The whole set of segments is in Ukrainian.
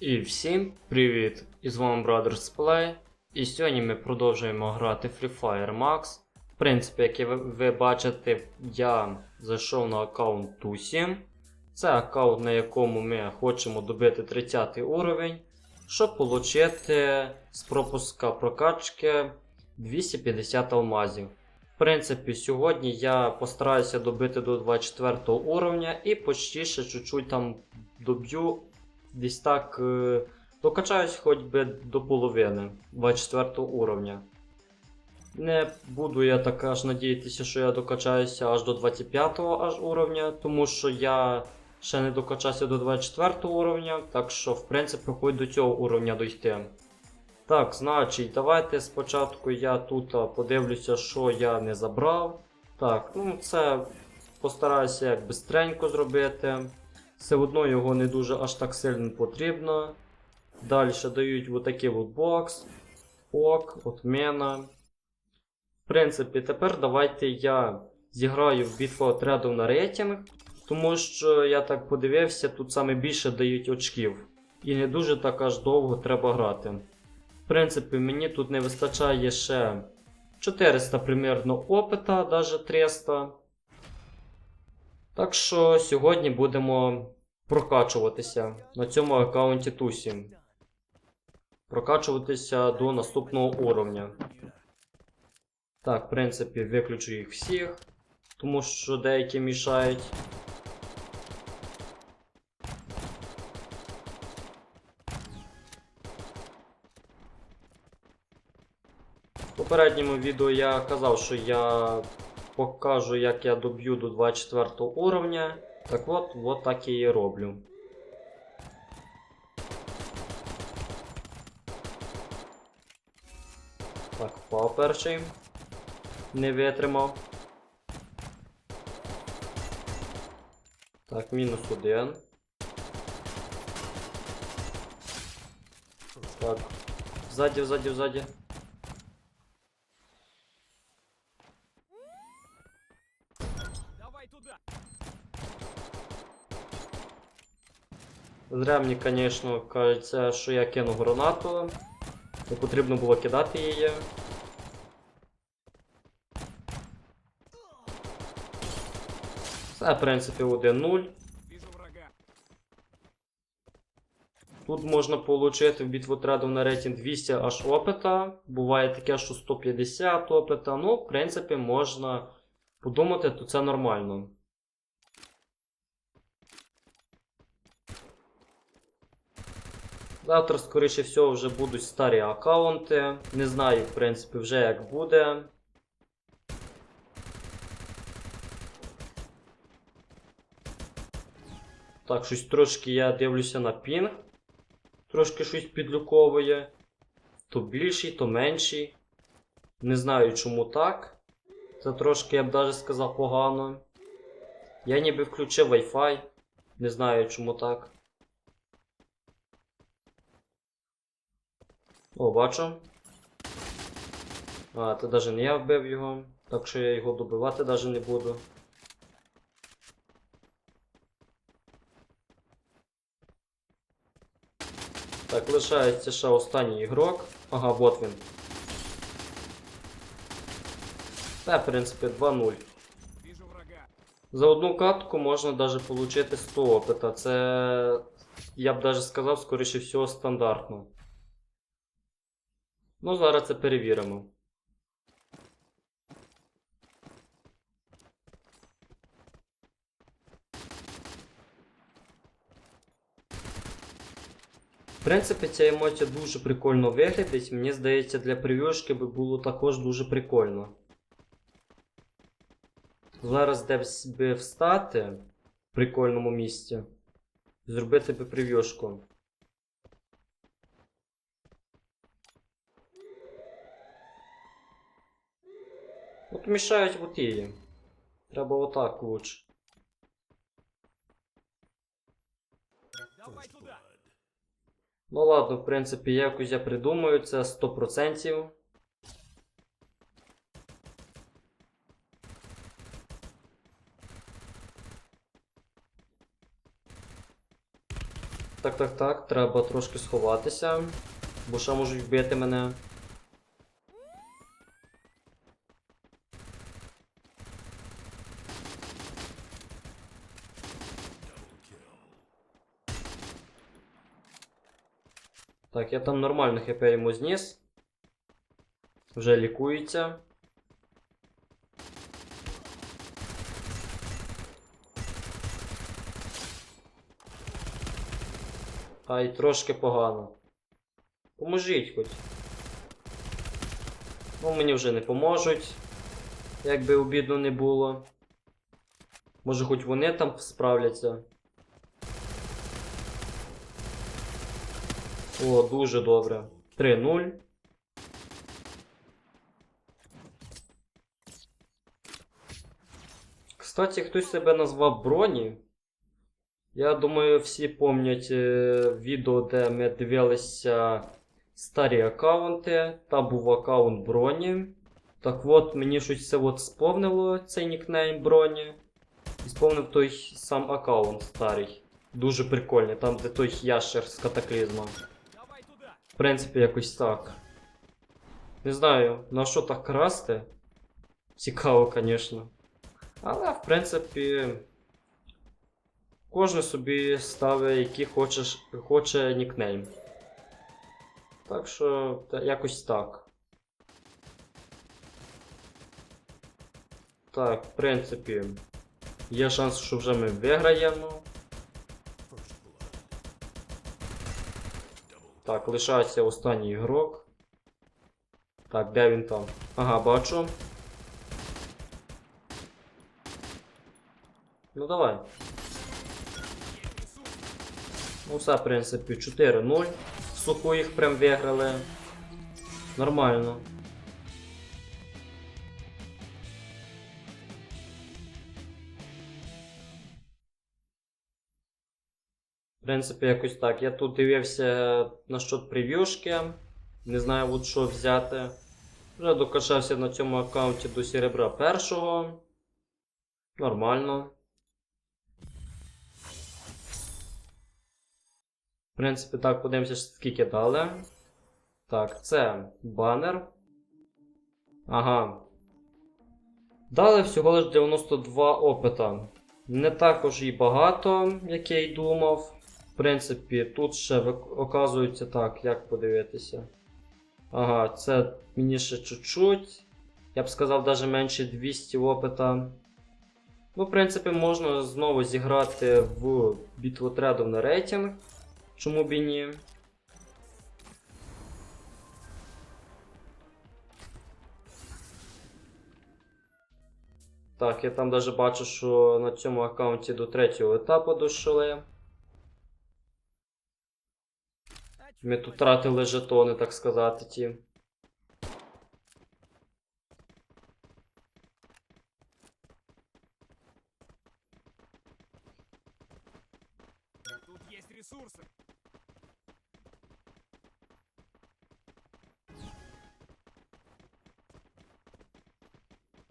І всім привіт! І з вами Brothers Play. І сьогодні ми продовжуємо грати Free Fire Max. В принципі, як ви, ви бачите, я зайшов на аккаунт Тусі. Це аккаунт, на якому ми хочемо добити 30 уровень, щоб отримати з пропуска прокачки 250 алмазів. В принципі, сьогодні я постараюся добити до 24 уровня і почти ще чуть-чуть там доб'ю десь так е, докачаюсь хоч би до половини 24 уровня. Не буду я так аж надіятися, що я докачаюся аж до 25 аж уровня, тому що я ще не докачався до 24 уровня, так що, в принципі, хоч до цього уровня дойти. Так, значить, давайте спочатку я тут подивлюся, що я не забрав. Так, ну це постараюся як бистренько зробити. Все одно його не дуже аж так сильно потрібно. Далі дають отакий от бокс. Ок, отмена. В принципі, тепер давайте я зіграю в битву отрядів на рейтинг, тому що я так подивився, тут саме більше дають очків. І не дуже так аж довго треба грати. В принципі, мені тут не вистачає ще 400 примерно опита, навіть 300. Так що сьогодні будемо прокачуватися на цьому аккаунті Тусі. Прокачуватися до наступного уровня. Так, в принципі, виключу їх всіх, тому що деякі мішають. В попередньому відео я казав, що я покажу, як я доб'ю до 24 уровня. Так от, от так я і роблю. Так, впав перший. Не витримав. Так, мінус один. Так. Ззаді, ззаді, ззаді. Зря мені, звісно, кажеться, що я кинув гранату. Не потрібно було кидати її. Це, в принципі, 1-0. Тут можна отримати в битву отрядів на рейтинг 200 аж опита. Буває таке, що 150 опита. Ну, в принципі, можна подумати, то це нормально. Завтра, скоріше всього, вже будуть старі аккаунти. Не знаю, в принципі, вже як буде. Так, щось трошки я дивлюся на пінг. Трошки щось підлюковує. То більший, то менший. Не знаю чому так. Це трошки, я б навіть сказав, погано. Я ніби включив Wi-Fi. Не знаю чому так. О, бачу. А, це навіть не я вбив його. Так що я його добивати навіть не буду. Так, лишається ще останній ігрок. Ага, вот він. Та, в принципі, 2-0. За одну катку можна навіть отримати 100 опита. Це, я б навіть сказав, скоріше всього, стандартно. Ну, зараз це перевіримо. В принципі, ця емоція дуже прикольно виглядить. Мені здається, для прев'юшки би було також дуже прикольно. Зараз десь би встати в прикольному місці. Зробити би прев'юшку. От мішають от її. Треба отак лучше. Ну ладно, в принципі, якось я придумаю це 100%. Так, так, так, треба трошки сховатися, бо ще можуть вбити мене. Так, я там нормально хп йому зніс. Вже лікується. Ай, трошки погано. Поможіть хоч. Ну, мені вже не поможуть. Як би обідно не було. Може хоч вони там справляться. О, дуже добре. 3-0. Кстати, хтось себе назвав Броні. Я думаю, всі пам'ятають е, відео, де ми дивилися старі аккаунти. Там був аккаунт Броні. Так от, мені щось це от сповнило цей нікнейм Броні. І сповнив той сам аккаунт старий. Дуже прикольний, там де той ящер з катаклізмом. Принципі, якось так. Не знаю, на що так красти. Цікаво, звісно. Але, в принципі, кожен собі ставить, який хочеш, хоче нікнейм. Так що, якось так. Так, в принципі, є шанс, що вже ми виграємо. Так, лишається останній ігрок. Так, де він там? Ага, бачу. Ну давай. Ну все, в принципі, 4-0. Суку їх прям виграли. Нормально. Принципі, якось так. Я тут дивився насчет прев'юшки. Не знаю, от що взяти. Вже докачався на цьому аккаунті до серебра першого. Нормально. В принципі, так, подивимося, скільки дали. Так, це банер. Ага. Дали всього лиш 92 опита. Не також і багато, як я й думав. В принципі, тут ще оказується так, як подивитися. Ага, це мені ще чуть-чуть. Я б сказав, навіть менше 200 опита. Ну, в принципі, можна знову зіграти в бітлотредов на рейтинг. Чому б і ні? Так, я там навіть бачу, що на цьому аккаунті до третього етапу дійшли. А чё Ми тут тратили жетони, так сказати, ті. Тут есть ресурсы.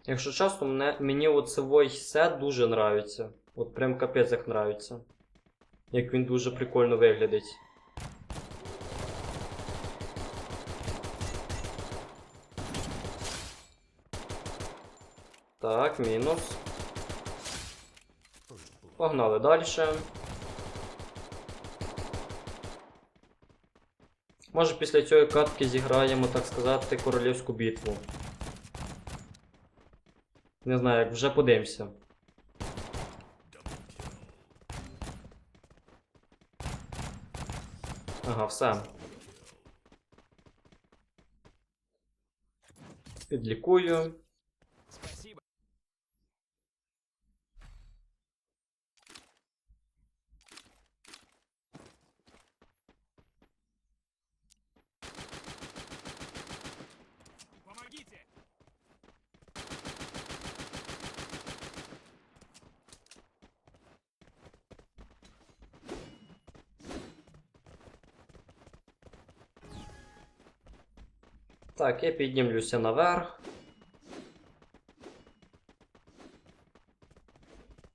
Якщо чесно, мене, мені оцевой сет дуже нравиться. От прям капець як нравиться. Як він дуже прикольно виглядить. Так, мінус. Погнали далі. Може після цієї катки зіграємо, так сказати, королівську битву. Не знаю, як вже подивимося. Ага, все. Підлікую. Так, я піднімлюся наверх.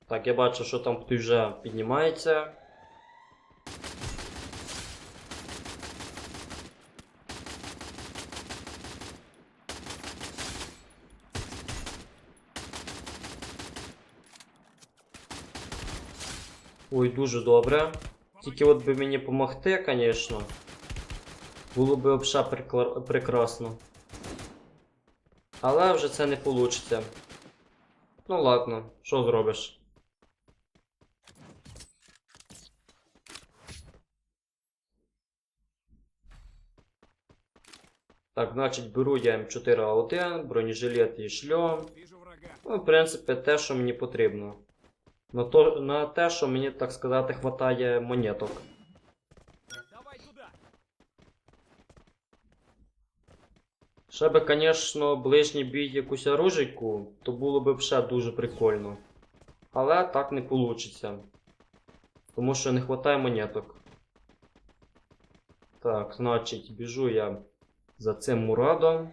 Так, я бачу, що там хтось вже піднімається. Ой, дуже добре. Тільки от би мені помогти, звісно. Було б взагалі прикла- прекрасно. Але вже це не вийде. Ну ладно, що зробиш? Так, значить, беру я М4А1, бронежилет і шльом. Ну, в принципі, те, що мені потрібно. На, то, на те, що мені, так сказати, хватає монеток. Давай туда. Ще би, звісно, ближній бій якусь оружейку, то було б ще дуже прикольно. Але так не вийде. Тому що не вистачає монеток. Так, значить, біжу я за цим Мурадом.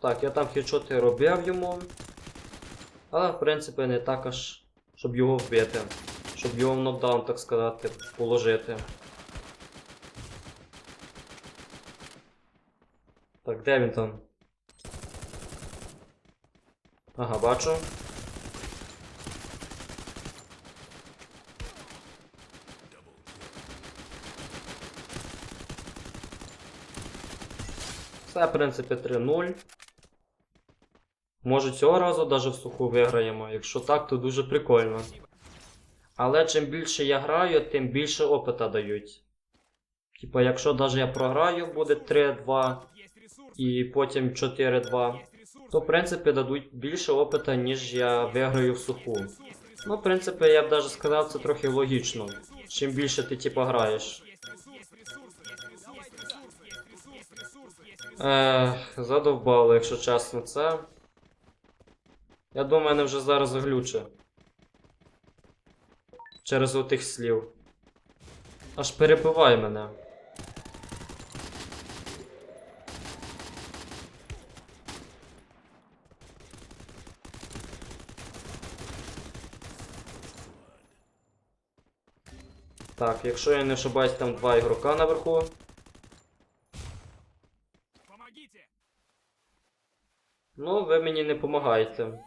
Так, я там хедшоти робив йому. Але, в принципі, не так аж, щоб його вбити. Щоб його в нокдаун, так сказати, положити. Так, де він там? Ага, бачу. Все, в принципі, 3-0. Може цього разу навіть в суху виграємо. Якщо так, то дуже прикольно. Але чим більше я граю, тим більше опита дають. Типа, якщо навіть я програю, буде 3-2 Тут есть ресурсы і потім 4-2, Есть ресурсы. то в принципі дадуть більше опита, ніж я виграю в суху. Есть ресурсы. Ну, в принципі, я б навіть сказав, це трохи логічно. Чим більше ти типа граєш. Есть ресурсы. Есть ресурсы. Есть ресурсы. Есть ресурсы. Есть ресурсы. Ех, задовбало, якщо чесно, це. Я думаю, мене вже зараз глюче. Через отих слів. Аж перебиває мене. Так, якщо я не ошибаюсь, там два ігрока наверху. Помогите. Ну, ви мені не допомагаєте.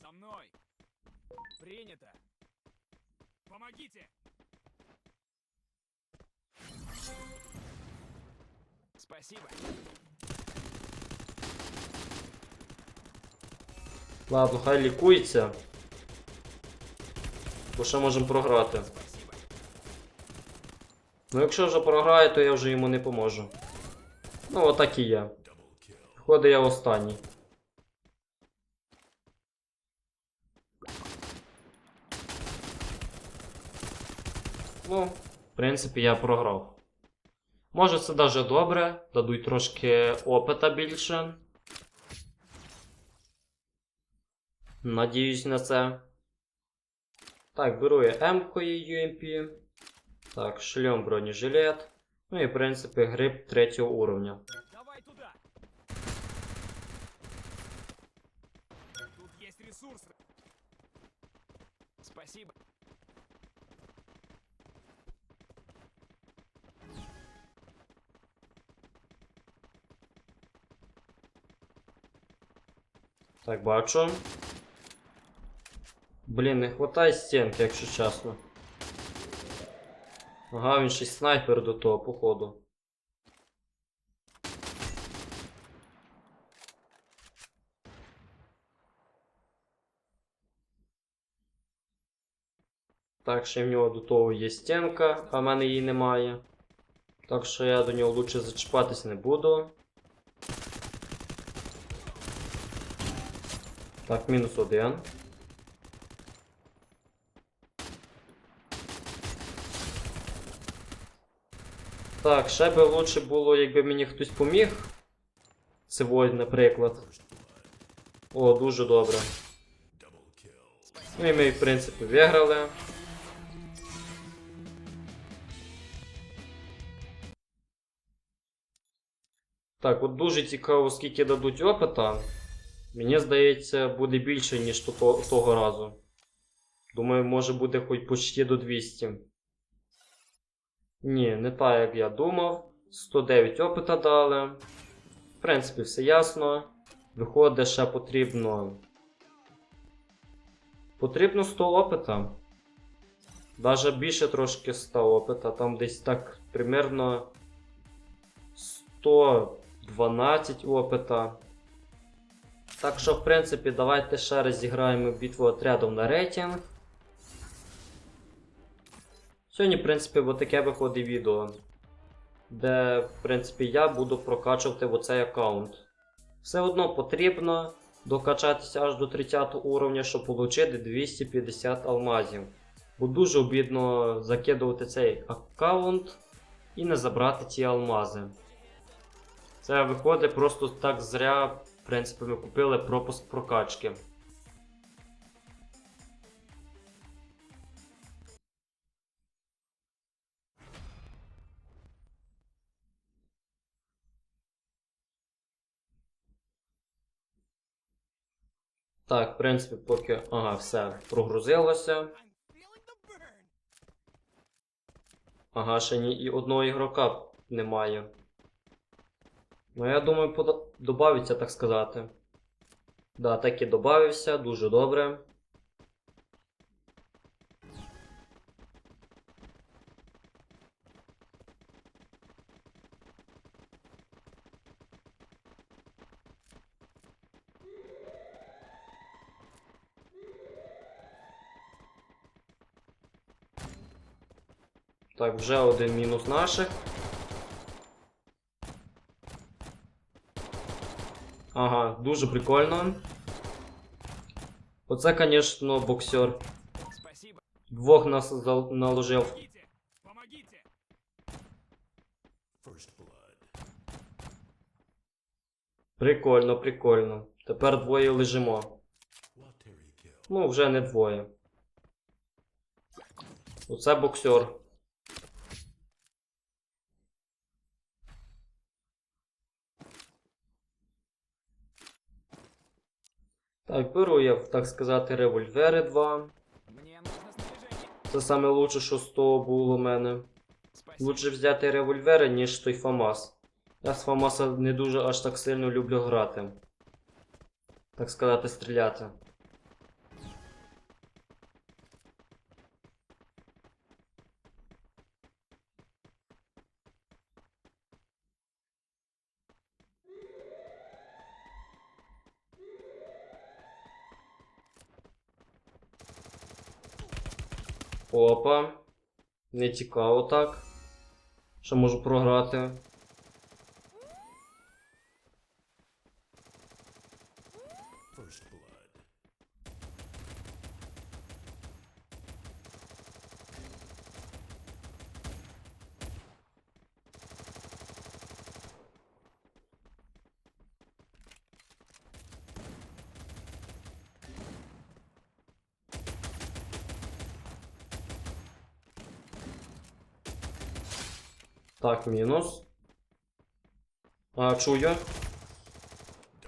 За мной. Принято. Помогите. Спасибо. Ладно, хай лікується. Бо ще можемо програти. Ну якщо вже програє, то я вже йому не поможу. Ну, отак і я. Виходить, я останній. Ну, в принципі, я програв. Може, це даже добре, дадуть трошки опита більше. Надіюсь на це. Так, беру я М-кою UMP. Так, шлем бронежилет. Ну і в принципі гриб третього уровня. Давай туда. Тут есть ресурсы. Спасибо. Так, бачу. Блін, не хватає стінки, якщо чесно. Ага, він ще снайпер до того, походу. Так, ще в нього до того є стінка, а в мене її немає. Так що я до нього лучше зачіпатись не буду. Так, мінус один. Так, ще би лучше було, якби мені хтось поміг. Сьогодні, наприклад. О, дуже добре. Ну і ми, в принципі, виграли. Так, от дуже цікаво, скільки дадуть опита. Мені здається, буде більше, ніж того разу. Думаю, може буде хоч почти до 200. Ні, не так, як я думав. 109 опита дали. В принципі, все ясно. Виходить, ще потрібно. Потрібно 100 опита. Даже більше трошки 100 опита. Там десь так примерно 112 опита. Так що, в принципі, давайте ще раз зіграємо битву отрядів на рейтинг. Сьогодні, в принципі, отаке виходить відео, де, в принципі, я буду прокачувати оцей аккаунт. Все одно потрібно докачатися аж до 30 уровня, щоб отримати 250 алмазів. Бо дуже обідно закидувати цей аккаунт і не забрати ті алмази. Це виходить просто так зря, в принципі, ми купили пропуск прокачки. Так, в принципі, поки. Ага, все, прогрузилося. Ага, ще ні і одного ігрока немає. Ну, я думаю, пода- добавиться, так сказати. Да, так і добавився, дуже добре. Вже один мінус наших. Ага, дуже прикольно. Оце, звісно, боксер. Спасибо. Двох нас наложив. Прикольно, прикольно. Тепер двоє лежимо. Ну, вже не двоє. Оце боксер. Так, беру я, так сказати, револьвери два. Мне нужно снаряжение. Це саме лучше, що з того було в мене. Лучше взяти револьвери, ніж той ФАМАС. Я з ФАМАСа не дуже аж так сильно люблю грати. Так сказати, стріляти. Опа. Не цікаво так. Що можу програти. Так, мінус. А, чую.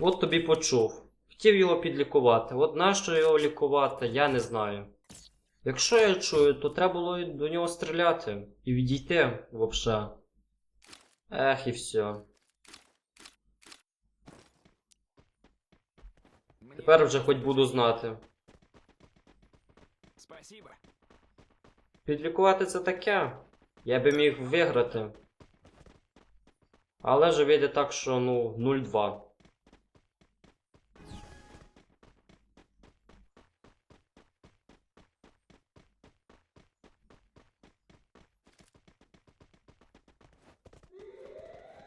От тобі почув. Хотів його підлікувати. От нащо його лікувати, я не знаю. Якщо я чую, то треба було до нього стріляти і відійти взагалі. Ех, і все. Тепер вже хоч буду знати. Підлікувати це таке. Я би міг виграти. Але ж вийде так, що ну 0-2.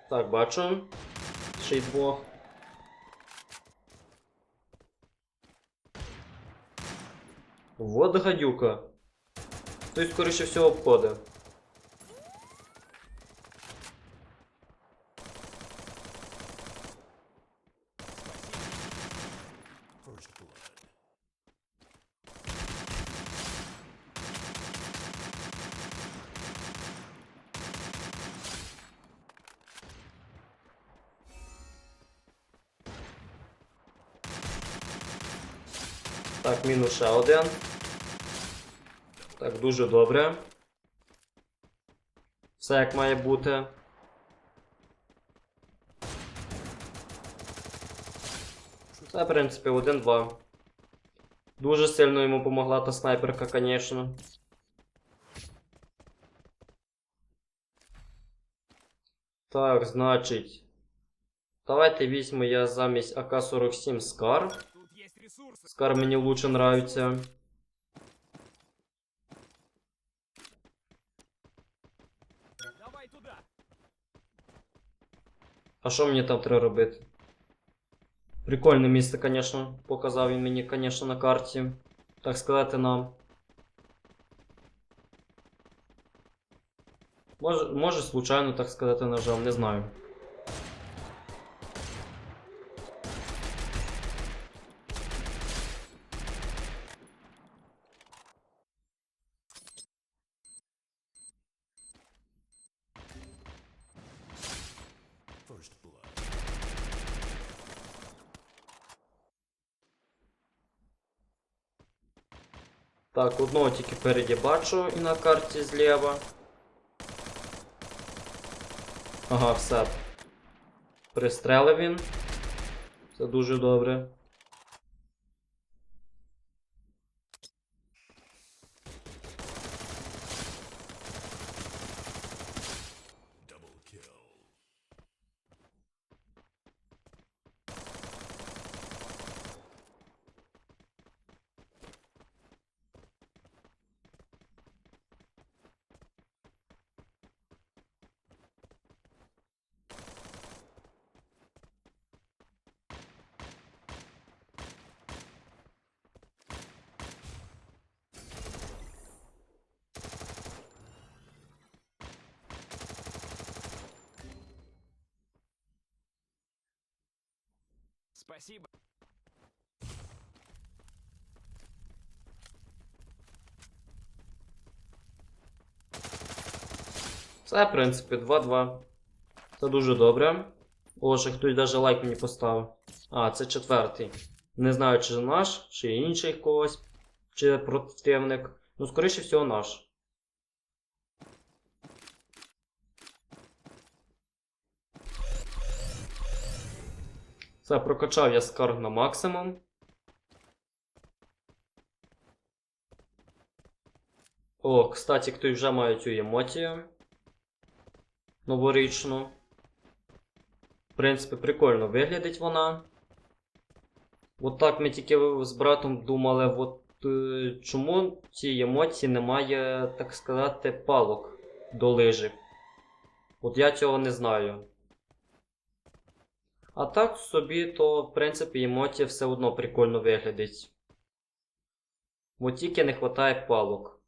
Так, бачу. Ще. Вот гадюка. Той, скоріше всього, обходить. First blood. Так, мінус ще один. Так, дуже добре. Все як має бути. Це, в принципі, 1-2. Дуже сильно йому помогла та снайперка, звісно. Так, значить. Давайте візьму я замість АК-47 Скар. Скар мені лучше туда. А що мені там треба робити? Прикольне місце, звісно, показав він мені, звісно, на карті. Так сказати нам. Може, може, случайно, так сказати, нажав, не знаю. Так, одного тільки впереді бачу і на карті зліва. Ага, все. Пристрелив він. Це дуже добре. Спасибо. Це, в принципі, 2-2. Це дуже добре. О, ще хтось навіть лайк мені поставив. А, це четвертий. Не знаю, чи наш, чи інший когось, чи противник. Ну, скоріше всього, наш. Все, прокачав я скарг на максимум. О, кстати, хтось вже має цю емоцію. Новорічну. В принципі, прикольно виглядить вона. От так ми тільки з братом думали, от е, чому в цій емоції немає, так сказати, палок до лижі. От я цього не знаю. А так собі, то, в принципі, емоція все одно прикольно виглядить. От тільки не вистачає палок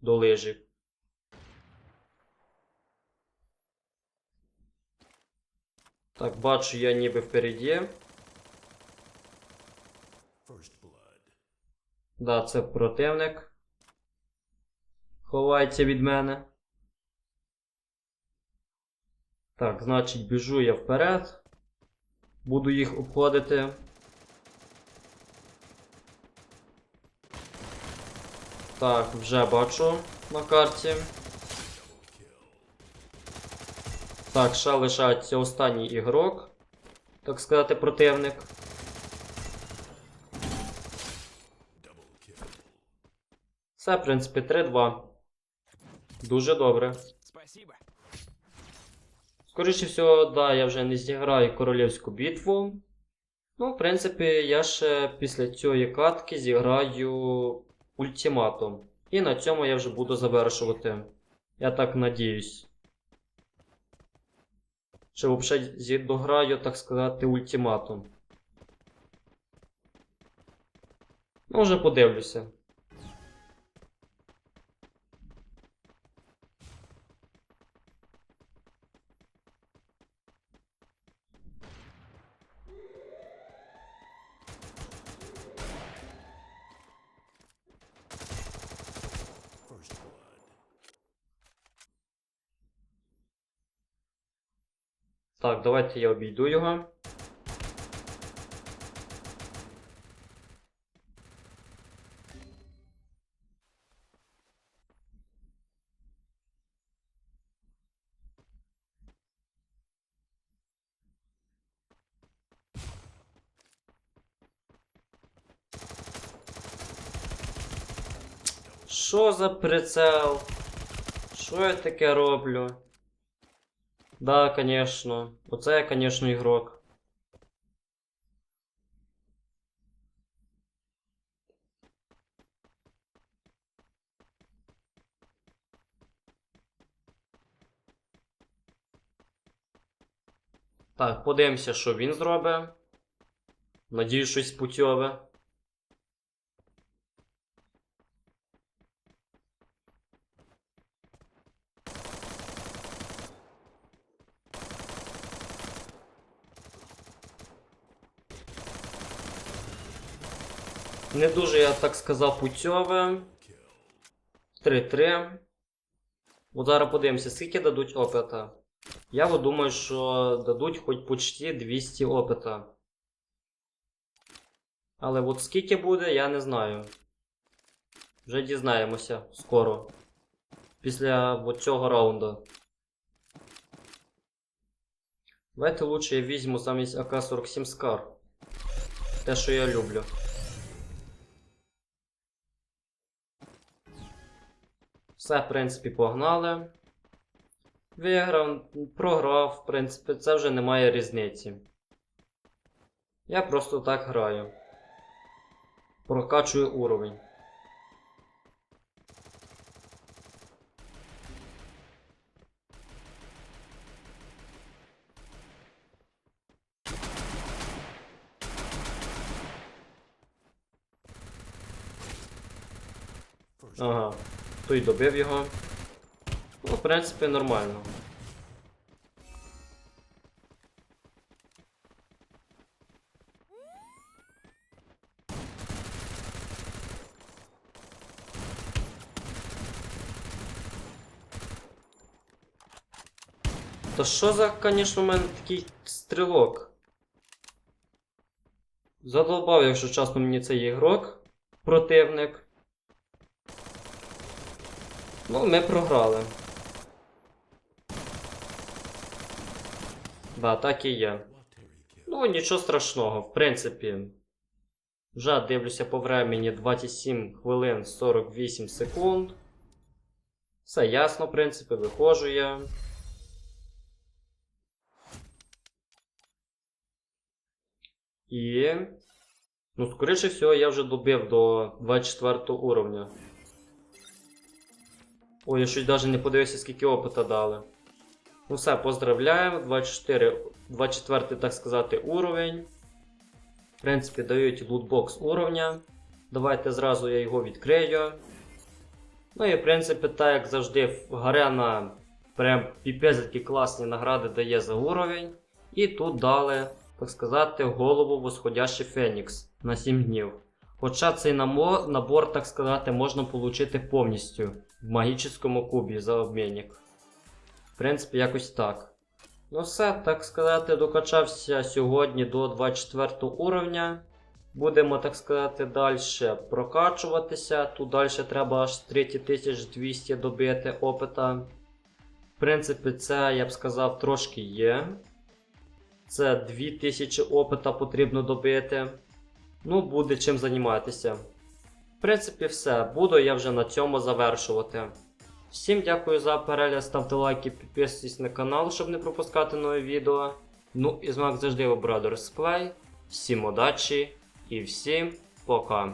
до лижі. Так, бачу я ніби впереді. Да, це противник. Ховається від мене. Так, значить, біжу я вперед. Буду їх обходити. Так, вже бачу на карті. Так, ще лишається останній ігрок. Так сказати, противник. Це, в принципі, 3-2. Дуже добре. Скоріше всього, да, я вже не зіграю королівську битву. Ну, в принципі, я ще після цієї катки зіграю ультиматум. І на цьому я вже буду завершувати. Я так надіюсь. Чи взагалі дограю, так сказати, ультиматум. Ну, вже подивлюся. Так, давайте я обійду його. Що за прицел? Що я таке роблю? Да, конечно. Оце я, конечно, ігрок. Так, подивимося, що він зробить. Надіюсь, щось путьове. Не дуже, я так сказав, путьове. 3-3. От зараз подивимося, скільки дадуть опита. Я от думаю, що дадуть хоч почти 200 опита. Але от скільки буде, я не знаю. Вже дізнаємося скоро. Після от цього раунду. Давайте лучше я візьму замість АК-47 Scar. Те, що я люблю. Все, в принципі, погнали. Виграв, програв, в принципі, це вже немає різниці. Я просто так граю. Прокачую уровень. First Ага, той добив його. Ну, в принципі, нормально. Та що за, конечно, у мене такий стрілок? Задолбав, якщо чесно, мені цей ігрок, противник. Ну, ми програли. Да, так і є. Ну, нічого страшного, в принципі. Вже дивлюся по времені 27 хвилин 48 секунд. Все ясно, в принципі, виходжу я. І. Ну, скоріше всього, я вже добив до 24 уровня. Ой, я щось навіть не подивився, скільки опита дали. Ну все, поздравляємо. 24, 24 так сказати, уровень. В принципі, дають лутбокс уровня. Давайте зразу я його відкрию. Ну і в принципі, так як завжди, Гарена прям піпець які класні награди дає за уровень. І тут дали, так сказати, голову восходящий Фенікс на 7 днів. Хоча цей набор, так сказати, можна отримати повністю в магічному кубі за обмінник. В принципі, якось так. Ну все, так сказати, докачався сьогодні до 24 уровня. Будемо, так сказати, далі прокачуватися. Тут далі треба аж 3200 добити опита. В принципі, це, я б сказав, трошки є. Це 2000 опита потрібно добити. Ну, буде чим займатися. Принципі, все. Буду я вже на цьому завершувати. Всім дякую за перегляд, ставте лайки, підписуйтесь на канал, щоб не пропускати нові відео. Ну і з вами завжди Brothers Play. Всім удачі і всім пока.